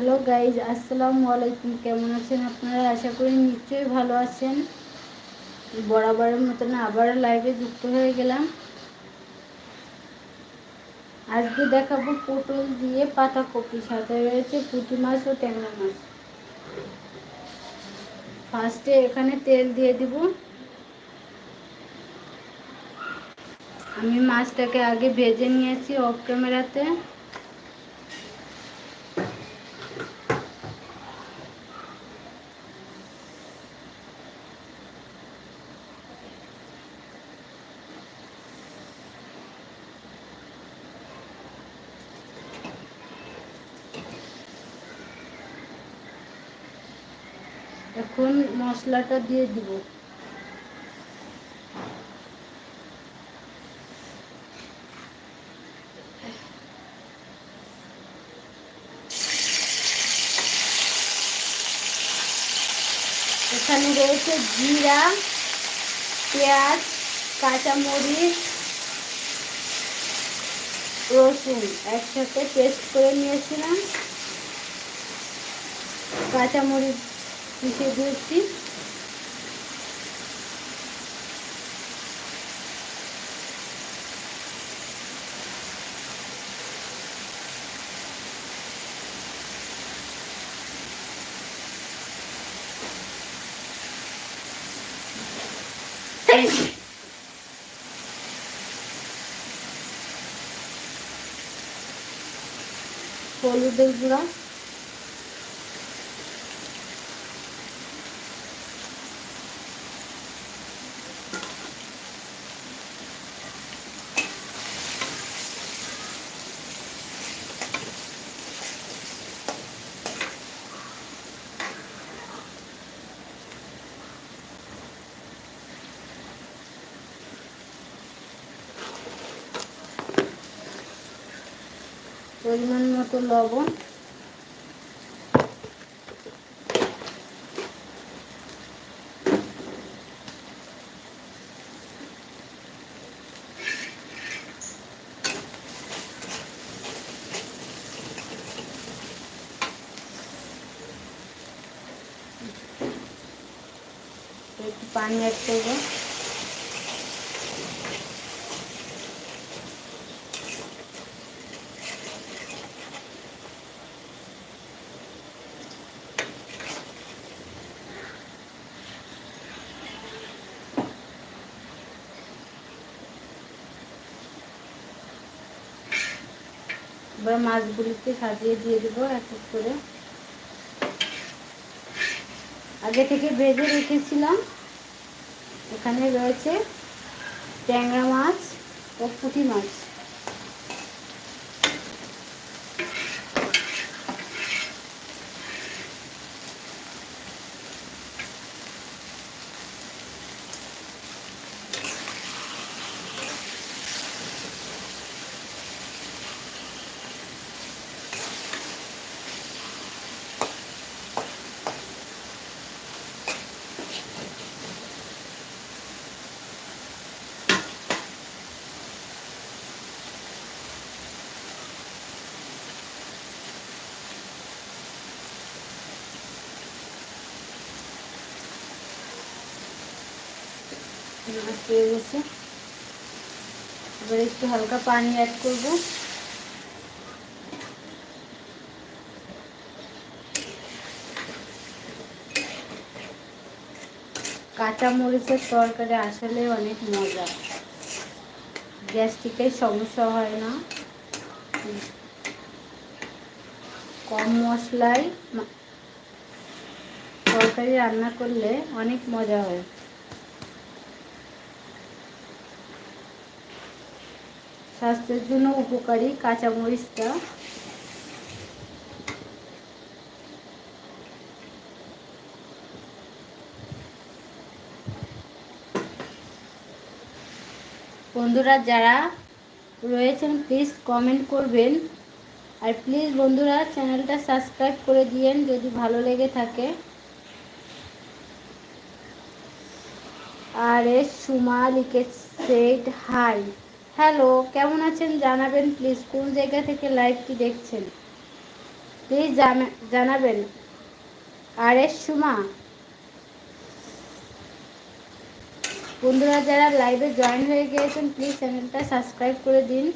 Hello guys আসসালামু আলাইকুম কেমন আছেন আপনারা? আশা করি নিশ্চয়ই ভালো আছেন। বরাবরের মতন আবার লাইভে যুক্ত হয়ে গেলাম। আজকে দেখাবো পটল দিয়ে পাতাকপি সাথে রয়েছে পুঁটি মাছ ও ট্যাংরা মাছ। ফার্স্টে এখানে তেল দিয়ে দিব। আমি মাছটাকে আগে ভেজে নিয়েছি অফ ক্যামেরাতে এখন মশলাটা দিয়ে দিব। এখানে রয়েছে জিরা, পেঁয়াজ, কাঁচামরিচ, রসুন। একসাথে পেস্ট করে নিয়েছিলাম। কাঁচামরিচ পিষে দিয়েছি। হলুদের গুঁড়া পরিমাণ মতো লবণ একটু পানি অ্যাড করব এবার মাছগুলিকে সাজিয়ে দিয়ে দেবো এক এক করে। আগে থেকে ভেজে রেখেছিলাম। এখানে রয়েছে ট্যাংরা মাছ ও পুঁটি মাছ। এবার একটু হালকা পানি অ্যাড করব। কাঁচা মরিচের তরকারি আসলে অনেক মজা। গ্যাস্ট্রিকের সমস্যা হয় না। কম মশলায় তরকারি রান্না করলে অনেক মজা হয়। স্বাস্থ্যের জন্য উপকারী কাঁচামরিচটা। বন্ধুরা, যারা রয়েছেন প্লিজ কমেন্ট করবেন। আর প্লিজ বন্ধুরা চ্যানেলটা সাবস্ক্রাইব করে দিয়েন, যদি ভালো লেগে থাকে। আর এস সুমা লিখেছে হাই হ্যালো, কেমন আছেন? জানাবেন প্লিজ কোন জায়গা থেকে লাইভটি দেখছেন? প্লিজ জানাবেন। R S Suma. বন্ধুরা, যারা লাইভে জয়েন হয়ে গিয়েছেন প্লিজ চ্যানেলটা সাবস্ক্রাইব করে দিন।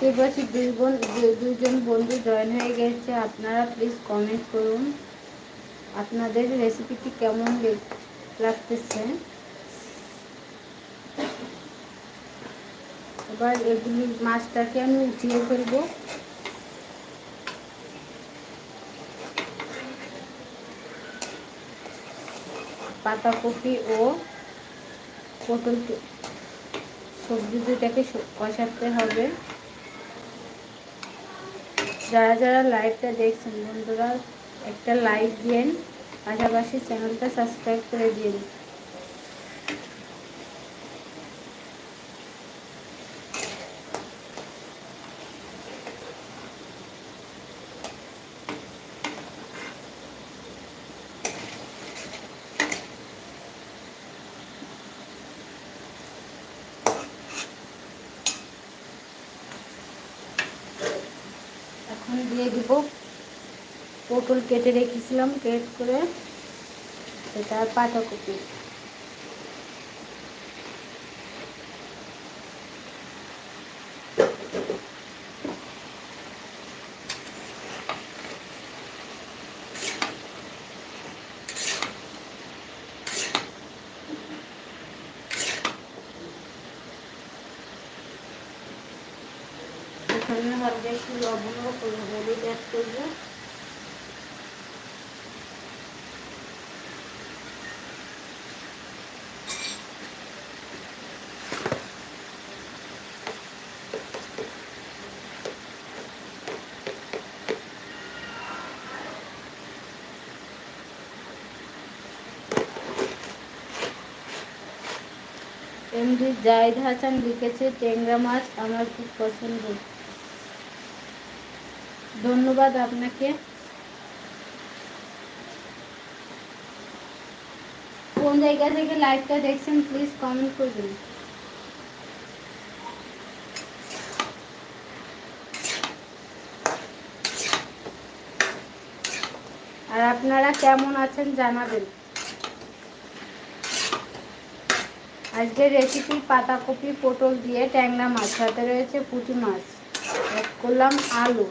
দেখতে পাচ্ছি দুই বোন দুজন বন্ধু জয়েন হয়ে গেছে। আপনারা প্লিজ কমেন্ট করুন। আপনাদের রেসিপিটি কেমন লাগতেছে? এবার এগুলি মাছটাকে আমি উঠিয়ে ফেলব। পাতাকপি ও পটল সবজি দুটাকে কষাতে হবে। যারা যারা লাইভটা দেখছেন বন্ধুরা একটা লাইক দিন পাশাপাশি চ্যানেলটা সাবস্ক্রাইব করে দিন এখন দিয়ে দিব পটল কেটে রেখেছিলাম কেট করে এটা পাতাকপি এখানে একটু লবণ হলুদ অ্যাড করব। এমডি জাহিদ হাসান লিখেছে, ট্যাংরা মাছ আমার খুব পছন্দ। ধন্যবাদ আপনাকে। কোন জায়গা থেকে লাইভটা দেখছেন প্লিজ কমেন্ট করবেন। আর আপনারা কেমন আছেন জানাবেন। আজকের রেসিপি পাতাকপি পটল দিয়ে ট্যাংরা মাছ সাথে রয়েছে পুঁটি মাছ। করলাম আলু।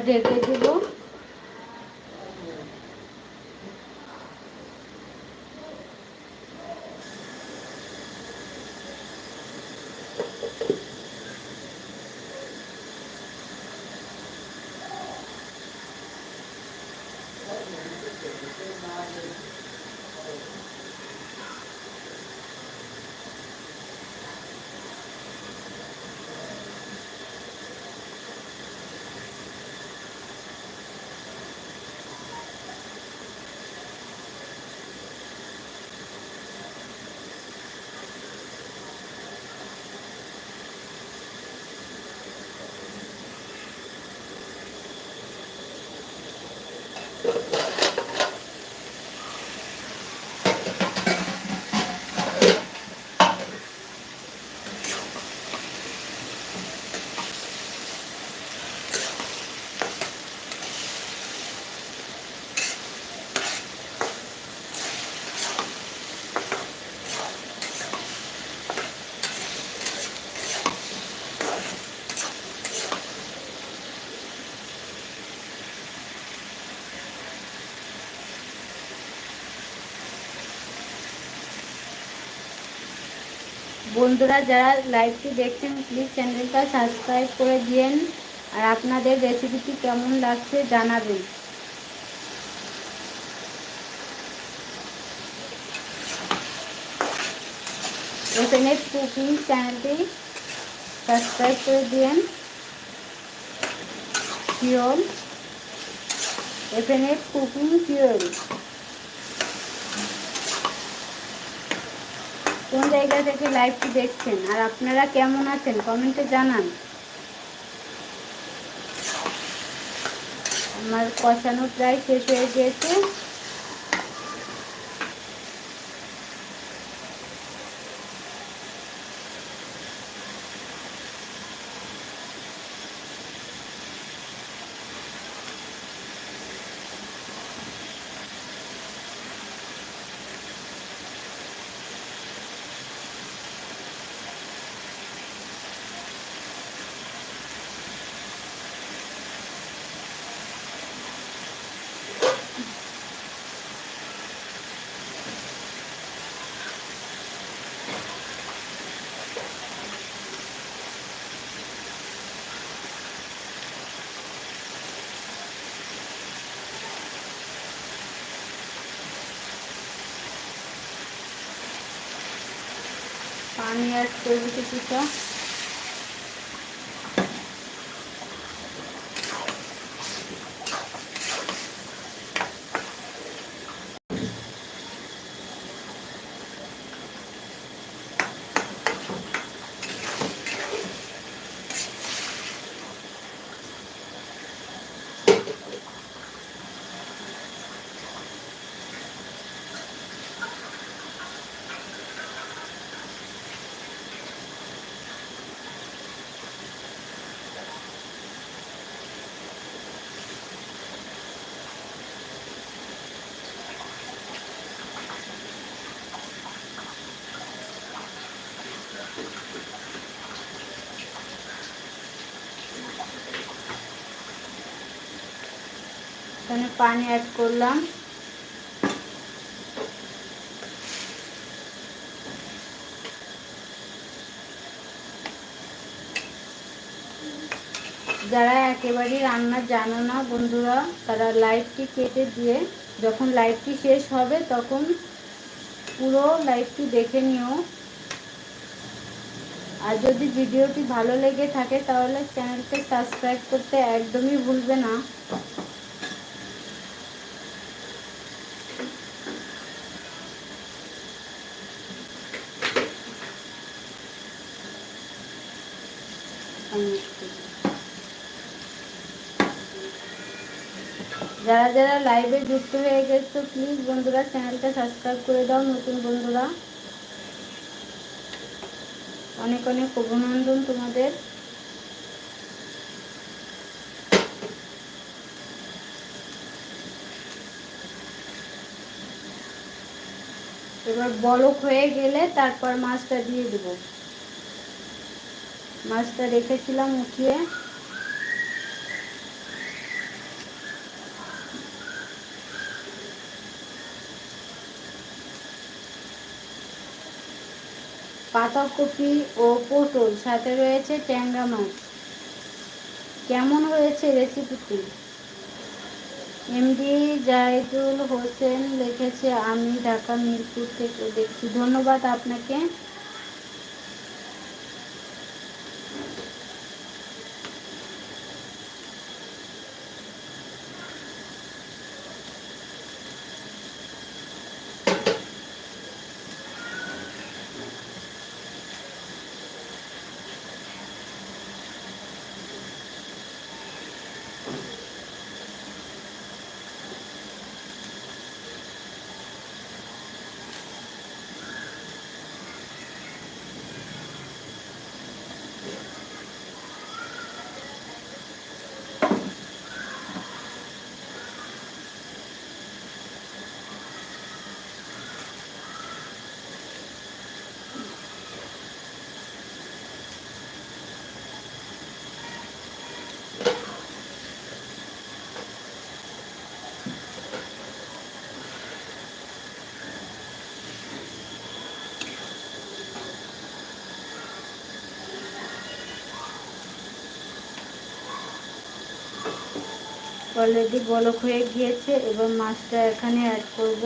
ঢেকে দেবো বন্ধুরা, যারা লাইভটি দেখছেন প্লিজ চ্যানেলটা সাবস্ক্রাইব করে দিন আর আপনাদের রেসিপিটি কেমন লাগছে জানাবেন। এখানে কুকিং চ্যানেলটি সাবস্ক্রাইব করে দিন পিওর এখানে কুকিং পিওর কোন জায়গা থেকে লাইভটি দেখছেন? আর আপনারা কেমন আছেন? কমেন্টে জানান। আমার কষানো প্রায় শেষ হয়ে গিয়েছে। পানি আর তৈরি কিছুটা এখানে পানি অ্যাড করলাম। যারা একেবারেই রান্না জানো না বন্ধুরা, তারা লাইটটি কেটে দিয়ে, যখন লাইটটি শেষ হবে তখন পুরো লাইটটি দেখে নিও। আর যদি ভিডিওটি ভালো লেগে থাকে তাহলে চ্যানেলকে সাবস্ক্রাইব করতে একদমই ভুলবে না। যারা যারা লাইভে যুক্ত হয়ে গেছো প্লিজ বন্ধুরা চ্যানেলটা সাবস্ক্রাইব করে দাও, নতুন বন্ধুরা। অনেক অনেক অভিনন্দন তোমাদের। এবার বলক হয়ে গেলে তারপর মাছটা দিয়ে দেব। মাছটা রেখেছিলাম উঠিয়ে। পাতাকপি ও পটল সাথে রয়েছে ট্যাংরা মাছ। কেমন হয়েছে রেসিপিটি এমডি জায়দুল হোসেন লিখেছে, আমি ঢাকা মিরপুর থেকে দেখছি। ধন্যবাদ আপনাকে। অলরেডি বলক হয়ে গিয়েছে এবং মাছটা এখানে অ্যাড করব।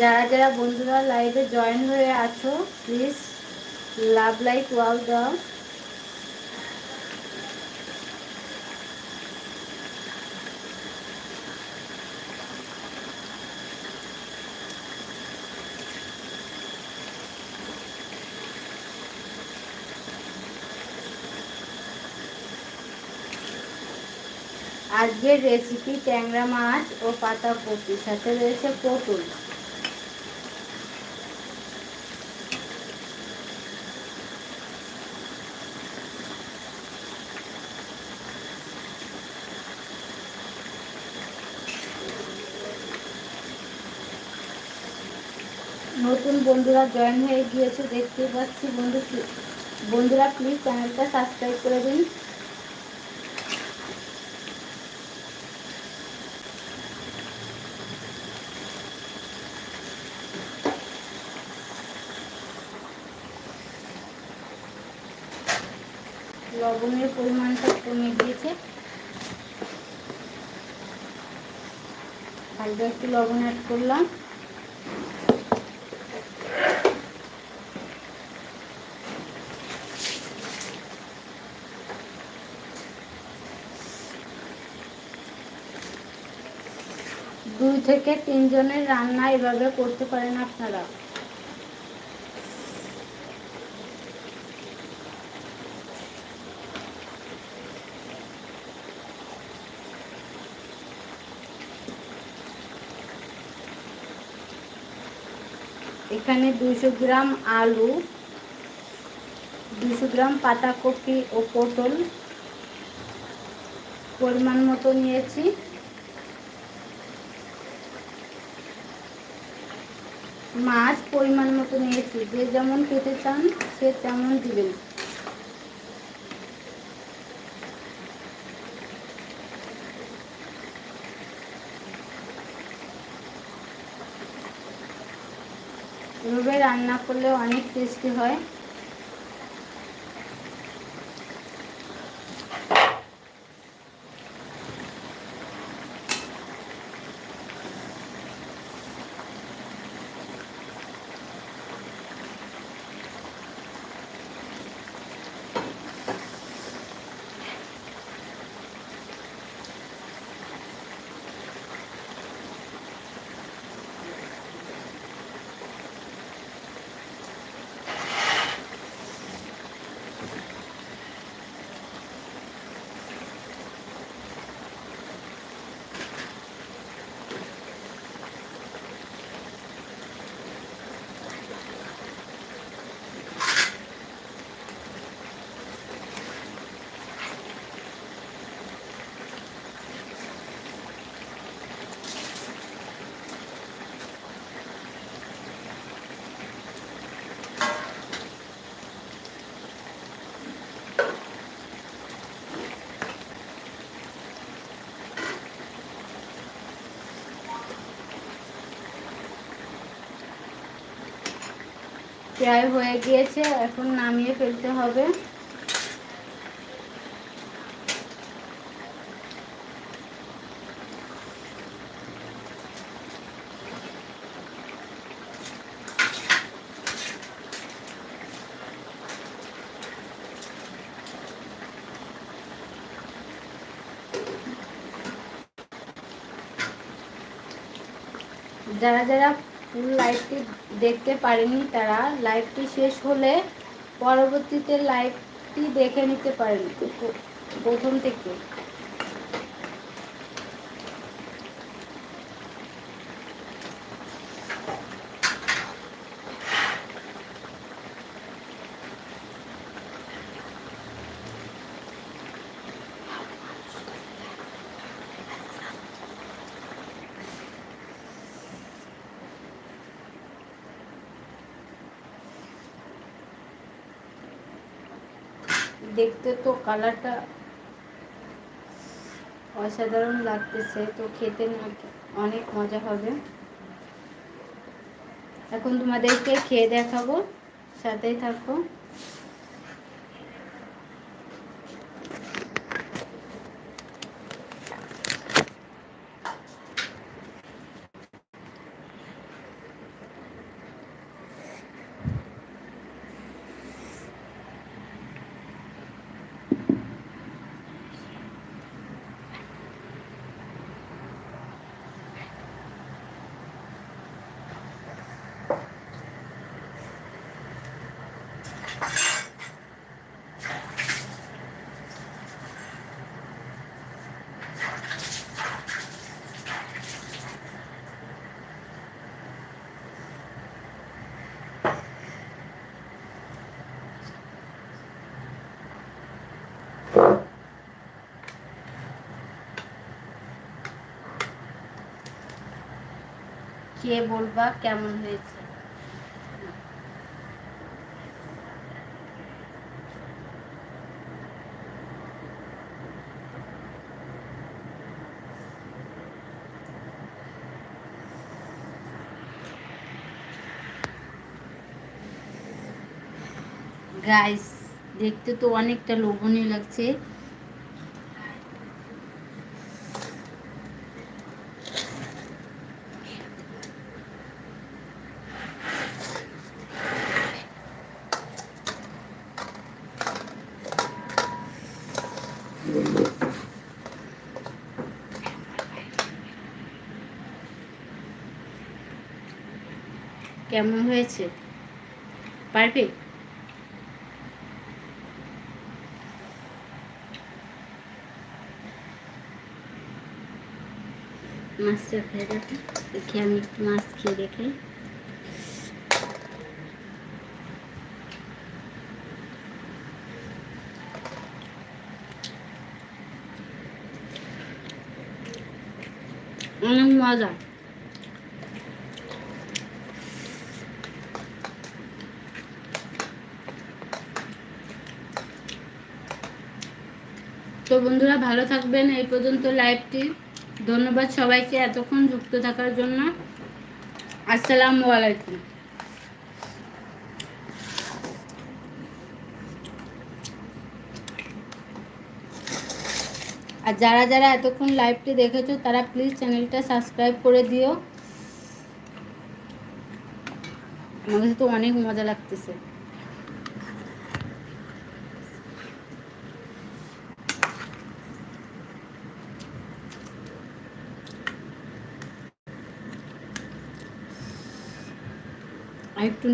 যারা যারা বন্ধুরা লাইভে জয়েন হয়ে আছো প্লিজ লাভ লাইক ওয়াও দাও আজকের রেসিপি ট্যাংরা মাছ ও পাতা কপি, সাথে রয়েছে পটল। নতুন বন্ধুরা জয়েন হয়ে গিয়েছে, দেখতে পাচ্ছি বন্ধু বন্ধুরা প্লিজ চ্যানেলটা সাবস্ক্রাইব করে দিন। লবণের পরিমাণটা কমে গিয়েছে হালকা একটু লবণ অ্যাড করলাম। দুই থেকে তিনজনের রান্না এভাবে করতে পারেন আপনারা। এখানে দুশো গ্রাম আলু দুশো গ্রাম পাতাকপি ও পটল পরিমাণ মতো নিয়েছি। মাছ পরিমাণ মতো নিয়েছি। যে যেমন খেতে চান, সে তেমন দিবেন। এভাবে রান্না করলে অনেক টেস্টি হয়। প্রায় হয়ে গিয়েছে এখন নামিয়ে ফেলতে হবে। যারা যারা ফুল লাইভটি দেখতে পারেনি তারা। লাইভটি শেষ হলে পরবর্তীতে লাইভটি দেখে নিতে পারেন প্রথম থেকে। দেখতে তো কালারটা অসাধারণ লাগতেছে, তো খেতে অনেক মজা হবে। এখন তোমাদেরকে খেয়ে দেখাবো, সাথেই থাকো। খেয়ে বলবা? কেমন হয়েছে? গাইস দেখতে তো অনেকটা লোভনীয় লাগছে। কেমন হয়েছে? পারফেক্ট মাছটা খেয়ে দেখো দেখি আমি একটু মাছ খেয়ে দেখি অনেক মজা তো বন্ধুরা, ভালো থাকবেন। এই পর্যন্ত লাইভটি। ধন্যবাদ সবাইকে এতক্ষণ যুক্ত থাকার জন্য। আসসালামু আলাইকুম। আর যারা যারা এতক্ষণ লাইভটি দেখেছ, তারা প্লিজ চ্যানেলটা সাবস্ক্রাইব করে দিও। কাছে তো অনেক মজা লাগতেছে।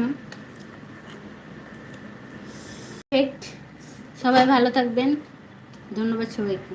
না সবাই ভালো থাকবেন। ধন্যবাদ সবাইকে।